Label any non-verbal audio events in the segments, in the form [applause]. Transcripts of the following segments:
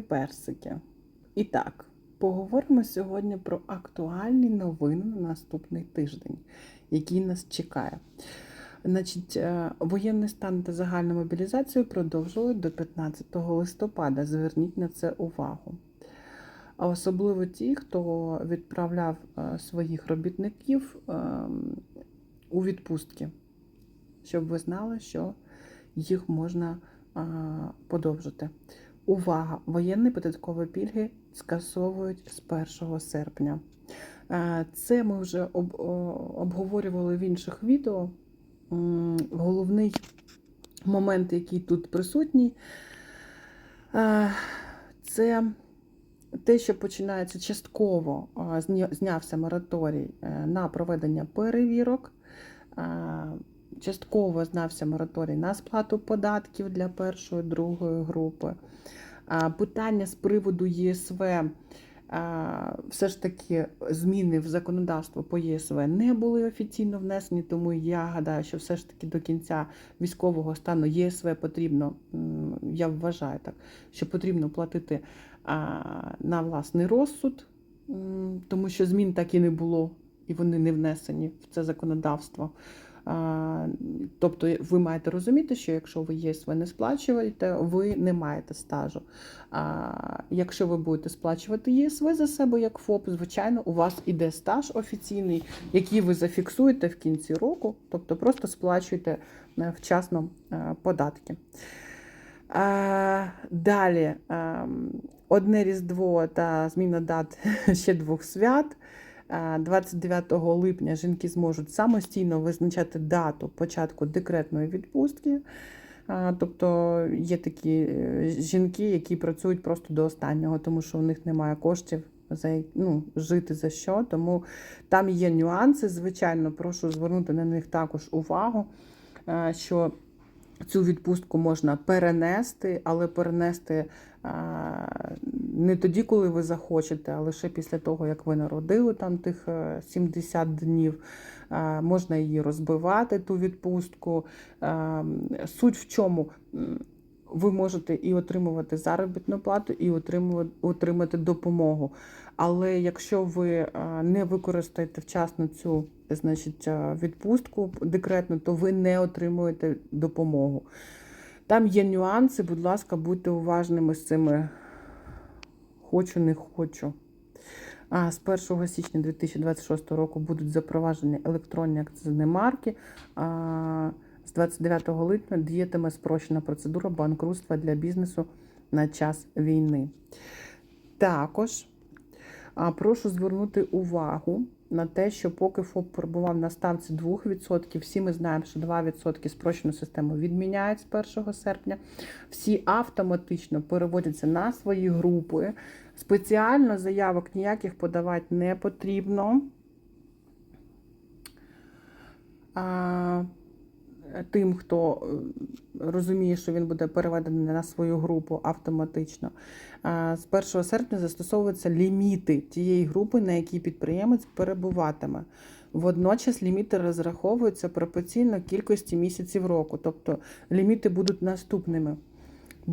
персики. І так, поговоримо сьогодні про актуальні новини на наступний тиждень, який нас чекає. Значить, е, воєнний стан та загальна мобілізацію продовжили до 15 листопада. Зверніть на це увагу. А особливо ті, хто відправляв е, своїх робітників ем, у відпустки, щоб ви знали, що їх можна подовжити. Увага! Воєнні податкові пільги скасовують з 1 серпня. Е, Це ми вже об, обговорювали в інших відео. Головний момент, який тут присутній, е, це те, що починається частково, знявся мораторій е, на проведення перевірок. Частково знався мораторій на сплату податків для першої, другої групи. Питання з приводу ЄСВ, все ж таки зміни в законодавство по ЄСВ не були офіційно внесені, тому я гадаю, що все ж таки до кінця військового стану ЄСВ потрібно, я вважаю так, що потрібно платити на власний розсуд, тому що змін так і не було, і вони не внесені в це законодавство. Тобто ви маєте розуміти, що якщо ви ЄСВ не сплачуєте, ви не маєте стажу. Якщо ви будете сплачувати ЄСВ за себе як ФОП, звичайно, у вас іде стаж офіційний, який ви зафіксуєте в кінці року, тобто просто сплачуєте е, вчасно е, податки. Далі ем, одне Різдво та зміна дат [laughs] ще двох свят. А, 29 липня жінки зможуть самостійно визначати дату початку декретної відпустки. Тобто є такі е, жінки, які працюють просто до останнього, тому що у них немає коштів за ну, жити за що. Тому там є нюанси. Звичайно, прошу звернути на них також увагу, е, що цю відпустку можна перенести, але перенести не тоді, коли ви захочете, а лише після того, як ви народили там тих е, 70 днів. Можна її розбивати, ту відпустку. Суть в чому? Ви можете і отримувати заробітну плату, і отримувати, допомогу. Але якщо ви не використаєте вчасно цю значить, відпустку декретну, то ви не отримуєте допомогу. Там є нюанси, будь ласка, будьте уважними з цими хочу, не хочу. А з 1 січня 2026 року будуть запроваджені електронні акцизні марки. А з 29 липня діятиме спрощена процедура банкрутства для бізнесу на час війни. Також прошу звернути увагу на те, що поки ФОП перебував на ставці 2%, всі ми знаємо, що 2% спрощену систему відміняють з 1 серпня. Всі автоматично переводяться на свої групи. Спеціально заявок ніяких подавати не потрібно. Тим, хто е, розуміє, що він буде переведений на свою групу автоматично. З 1 серпня застосовуються ліміти тієї групи, на якій підприємець перебуватиме. Водночас ліміти розраховуються пропорційно кількості місяців року, тобто ліміти будуть наступними.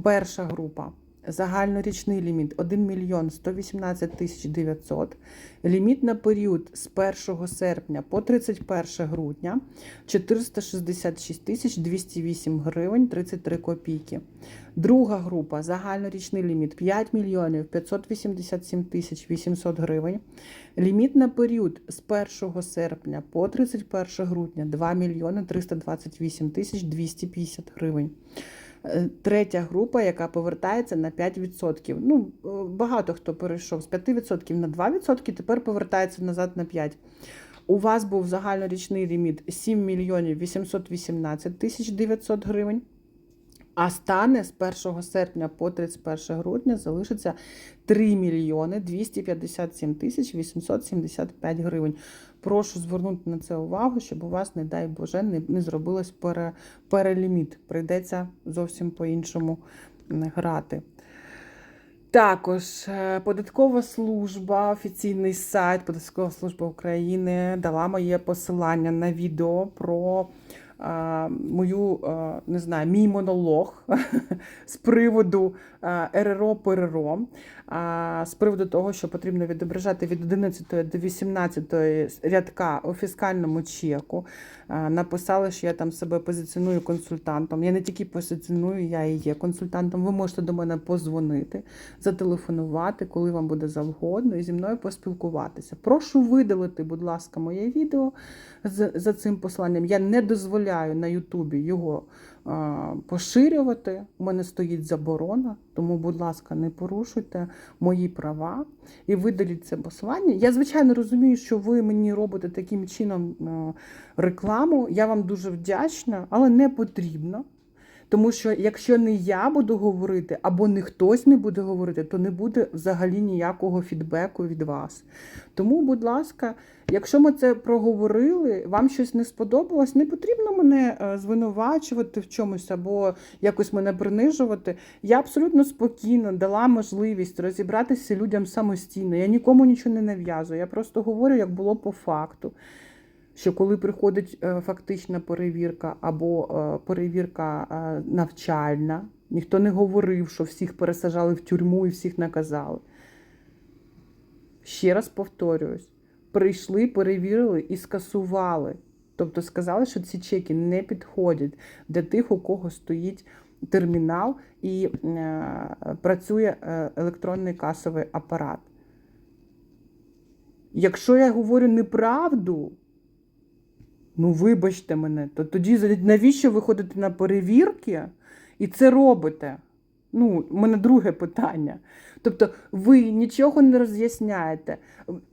Перша група. Загальнорічний ліміт 1 мільйон 118 тисяч 900. Ліміт на період з 1 серпня по 31 грудня 466 тисяч 208 гривень 33 копійки. Друга група загальнорічний ліміт 5 мільйонів 587 тисяч 800 гривень. Ліміт на період з 1 серпня по 31 грудня 2 мільйони 328 тисяч 250 гривень. Е, Третя група, яка повертається на 5%. Ну, е, багато хто перейшов з 5% на 2%, тепер повертається назад на 5%. У вас був загальнорічний ліміт 7 мільйонів 818 тисяч 900 гривень. А стане з 1 серпня по 31 грудня залишиться 3 мільйони 257 тисяч 875 гривень. Прошу звернути на це увагу, щоб у вас, не дай Боже, не, не зробилось пере, переліміт. Прийдеться зовсім по-іншому грати. Також е, податкова служба, офіційний сайт Податкова служба України дала моє посилання на відео про мою, не знаю, мій монолог з приводу РРО ПРРО, з приводу того, що потрібно відображати від 11 до 18 рядка у фіскальному чеку. Написали, що я там себе позиціоную консультантом. Я не тільки позиціоную, я і є консультантом. Ви можете до мене позвонити, зателефонувати, коли вам буде завгодно, і зі мною поспілкуватися. Прошу видалити, будь ласка, моє відео за цим посланням. Я не дозволяю на Ютубі його поширювати. У мене стоїть заборона, тому, будь ласка, не порушуйте мої права і видаліть це посилання. Я, звичайно, розумію, що ви мені робите таким чином рекламу. Я вам дуже вдячна, але не потрібно. Тому що якщо не я буду говорити, або не хтось не буде говорити, то не буде взагалі ніякого фідбеку від вас. Тому, будь ласка, якщо ми це проговорили, вам щось не сподобалось, не потрібно мене е, звинувачувати в чомусь або якось мене принижувати. Я абсолютно спокійно дала можливість розібратися людям самостійно. Я нікому нічого не нав'язую. Я просто говорю, як було по факту що коли приходить е, фактична перевірка або е, перевірка е, навчальна, ніхто не говорив, що всіх пересажали в тюрму і всіх наказали. Ще раз повторююсь: прийшли, перевірили і скасували. Тобто сказали, що ці чеки не підходять для тих, у кого стоїть термінал і працює електронний касовий апарат. Якщо я говорю неправду, Ну, вибачте мене, то тоді навіщо ви ходите на перевірки і це робите? Ну, у мене друге питання. Тобто ви нічого не роз'ясняєте.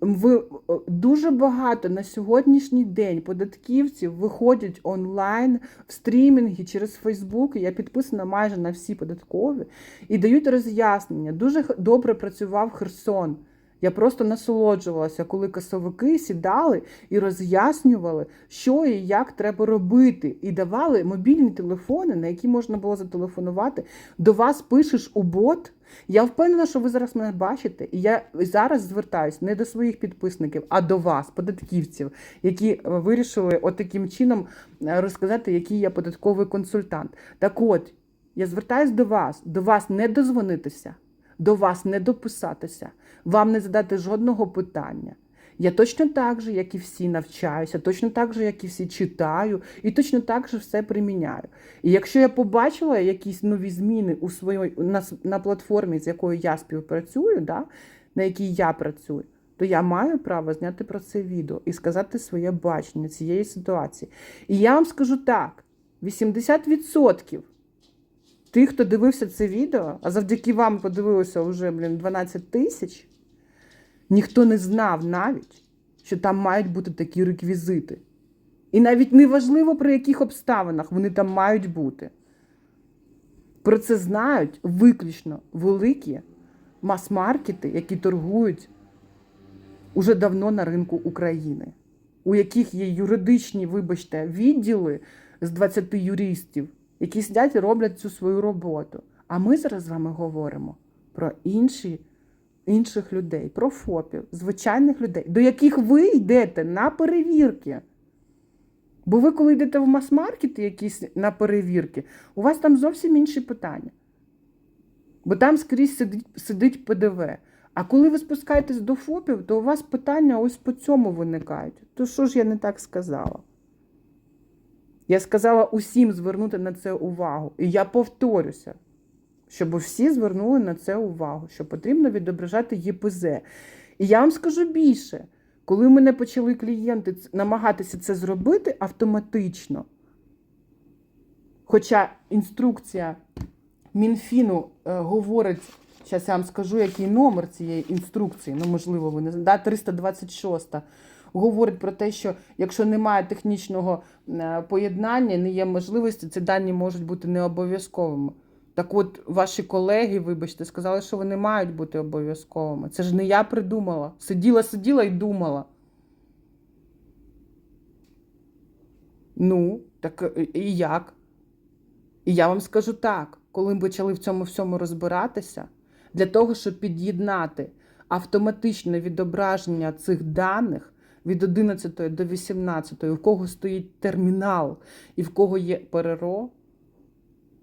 Ви дуже багато на сьогоднішній день податківців виходять онлайн в стрімінги через Фейсбук. Я підписана майже на всі податкові і дають роз'яснення. Дуже добре працював Херсон. Я просто насолоджувалася, коли касовики сідали і роз'яснювали, що і як треба робити, і давали мобільні телефони, на які можна було зателефонувати. До вас пишеш у бот. Я впевнена, що ви зараз мене бачите, і я зараз звертаюсь не до своїх підписників, а до вас, податківців, які е, вирішили отаким чином е, розказати, який я податковий консультант. Так от, я звертаюсь до вас, до вас не дозвонитися до вас не дописатися, вам не задати жодного питання. Я точно так же, як і всі, навчаюся, точно так же, як і всі читаю, і точно так же все приміняю. І якщо я побачила якісь нові зміни у своїй на, на платформі, з якою я співпрацюю, да, на якій я працюю, то я маю право зняти про це відео і сказати своє бачення цієї ситуації. І я вам скажу так: 80% тих, хто дивився це відео, а завдяки вам подивилося вже блін, 12 тисяч, ніхто не знав навіть, що там мають бути такі реквізити. І навіть не важливо, при яких обставинах вони там мають бути. Про це знають виключно великі мас-маркети, які торгують уже давно на ринку України, у яких є юридичні, вибачте, відділи з 20 юристів, які сидять і роблять цю свою роботу. А ми зараз з вами говоримо про інші, інших людей, про ФОПів, звичайних людей, до яких ви йдете на перевірки. Бо ви, коли йдете в мас-маркети якісь на перевірки, у вас там зовсім інші питання. Бо там скрізь сидить, сидить ПДВ. А коли ви спускаєтесь до ФОПів, то у вас питання ось по цьому виникають. То що ж я не так сказала? Я сказала усім звернути на це увагу. І я повторюся, щоб всі звернули на це увагу, що потрібно відображати ЄПЗ. І я вам скажу більше, коли мене почали клієнти намагатися це зробити автоматично, хоча інструкція Мінфіну е, говорить, зараз я вам скажу, який номер цієї інструкції, ну, можливо, ви не знаєте, да, 326 говорить про те, що якщо немає технічного е, поєднання, не є можливості, ці дані можуть бути не обов'язковими. Так от, ваші колеги, вибачте, сказали, що вони мають бути обов'язковими. Це ж не я придумала. Сиділа, сиділа і думала. Ну, так е, і як? І я вам скажу так, коли ми почали в цьому всьому розбиратися, для того, щоб під'єднати автоматичне відображення цих даних від 11 до 18, в кого стоїть термінал і в кого є ПРРО,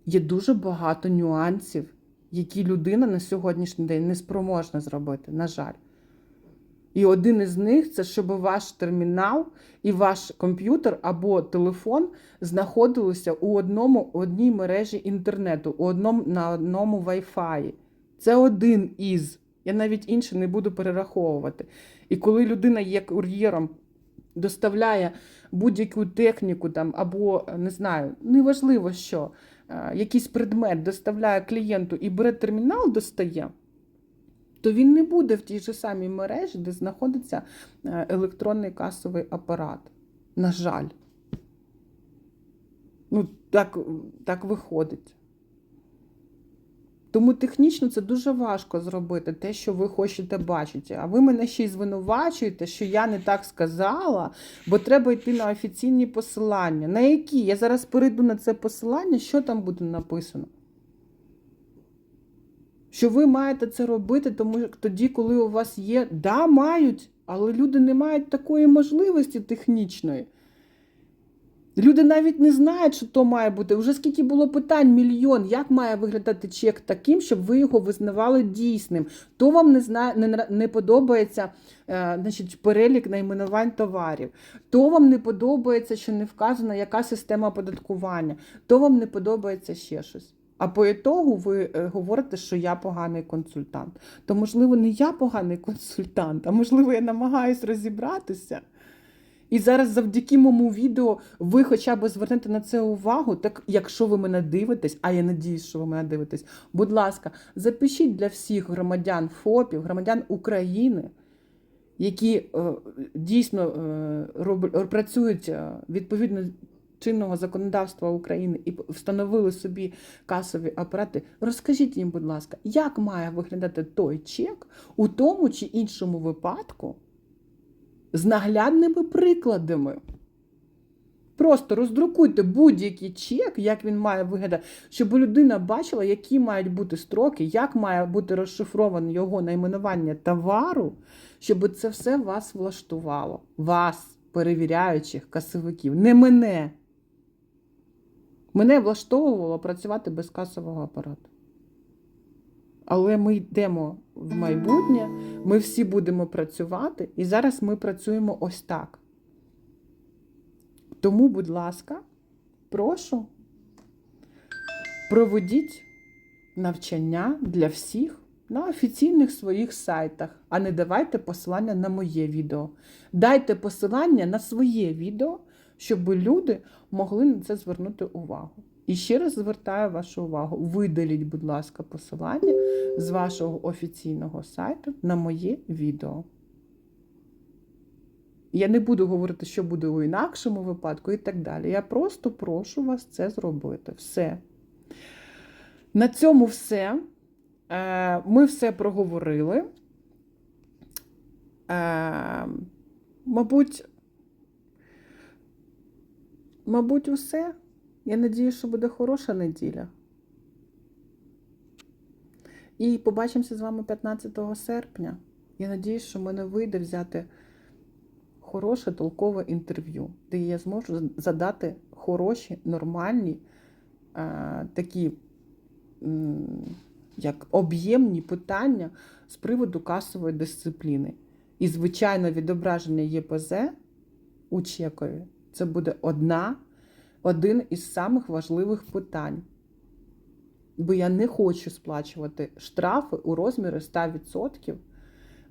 є дуже багато нюансів, які людина на сьогоднішній день не спроможна зробити, на жаль. І один із них це щоб ваш термінал і ваш комп'ютер або телефон знаходилися у одному одній мережі інтернету, у одному на одному Wi-Fi. Це один із. Я навіть інше не буду перераховувати. І коли людина є кур'єром, доставляє будь-яку техніку там, або не знаю, неважливо що, е, якийсь предмет доставляє клієнту і бере термінал, достає то він не буде в тій же самій мережі, де знаходиться е, електронний касовий апарат. На жаль. Ну, так, так виходить. Тому технічно це дуже важко зробити, те, що ви хочете бачити. А ви мене ще й звинувачуєте, що я не так сказала, бо треба йти на офіційні посилання. На які? Я зараз перейду на це посилання, що там буде написано? що ви маєте це робити, тому що тоді, коли у вас є, да, мають, але люди не мають такої можливості технічної. Люди навіть не знають, що то має бути. Вже скільки було питань, мільйон, як має виглядати чек таким, щоб ви його визнавали дійсним. То вам не знає, не, не подобається е, значить, перелік найменувань товарів, то вам не подобається, що не вказана, яка система оподаткування, то вам не подобається ще щось. А по ітогу ви е, говорите, що я поганий консультант. То, можливо, не я поганий консультант, а можливо, я намагаюсь розібратися. І зараз завдяки моєму відео ви хоча б звернете на це увагу, так якщо ви мене дивитесь, а я надіюсь, що ви мене дивитесь, будь ласка, запишіть для всіх громадян ФОПів, громадян України, які е, дійсно е, роб, працюють е, відповідно чинного законодавства України і встановили собі касові апарати. Розкажіть їм, будь ласка, як має виглядати той чек у тому чи іншому випадку з наглядними прикладами. Просто роздрукуйте будь-який чек, як він має виглядати, щоб людина бачила, які мають бути строки, як має бути розшифроване його найменування товару, щоб це все вас влаштувало, вас, перевіряючих касовиків, не мене. Мене влаштовувало працювати без касового апарату. Але ми йдемо в майбутнє, ми всі будемо працювати, і зараз ми працюємо ось так. Тому, будь ласка, прошу, проведіть навчання для всіх на офіційних своїх сайтах, а не давайте посилання на моє відео. Дайте посилання на своє відео щоб люди могли на це звернути увагу. І ще раз звертаю вашу увагу: видаліть, будь ласка, посилання з вашого офіційного сайту на моє відео. Я не буду говорити, що буде у інакшому випадку і так далі. Я просто прошу вас це зробити. Все. На цьому все. Е, ми все проговорили. Е, мабуть, Мабуть, усе. Я надію, що буде хороша неділя. І побачимося з вами 15 серпня. Я надіюсь, що мене вийде взяти хороше толкове інтерв'ю, де я зможу задати хороші, нормальні, е, такі як об'ємні питання з приводу касової дисципліни. І, звичайно, відображення ЄПЗ у Чекові це буде одна, один із самих важливих питань. Бо я не хочу сплачувати штрафи у розмірі 100%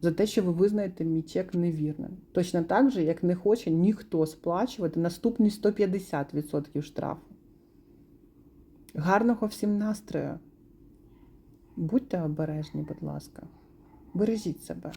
за те, що ви визнаєте мій чек невірним. Точно так же, як не хоче ніхто сплачувати наступні 150% штрафу. Гарного всім настрою! Будьте обережні, будь ласка. Бережіть себе.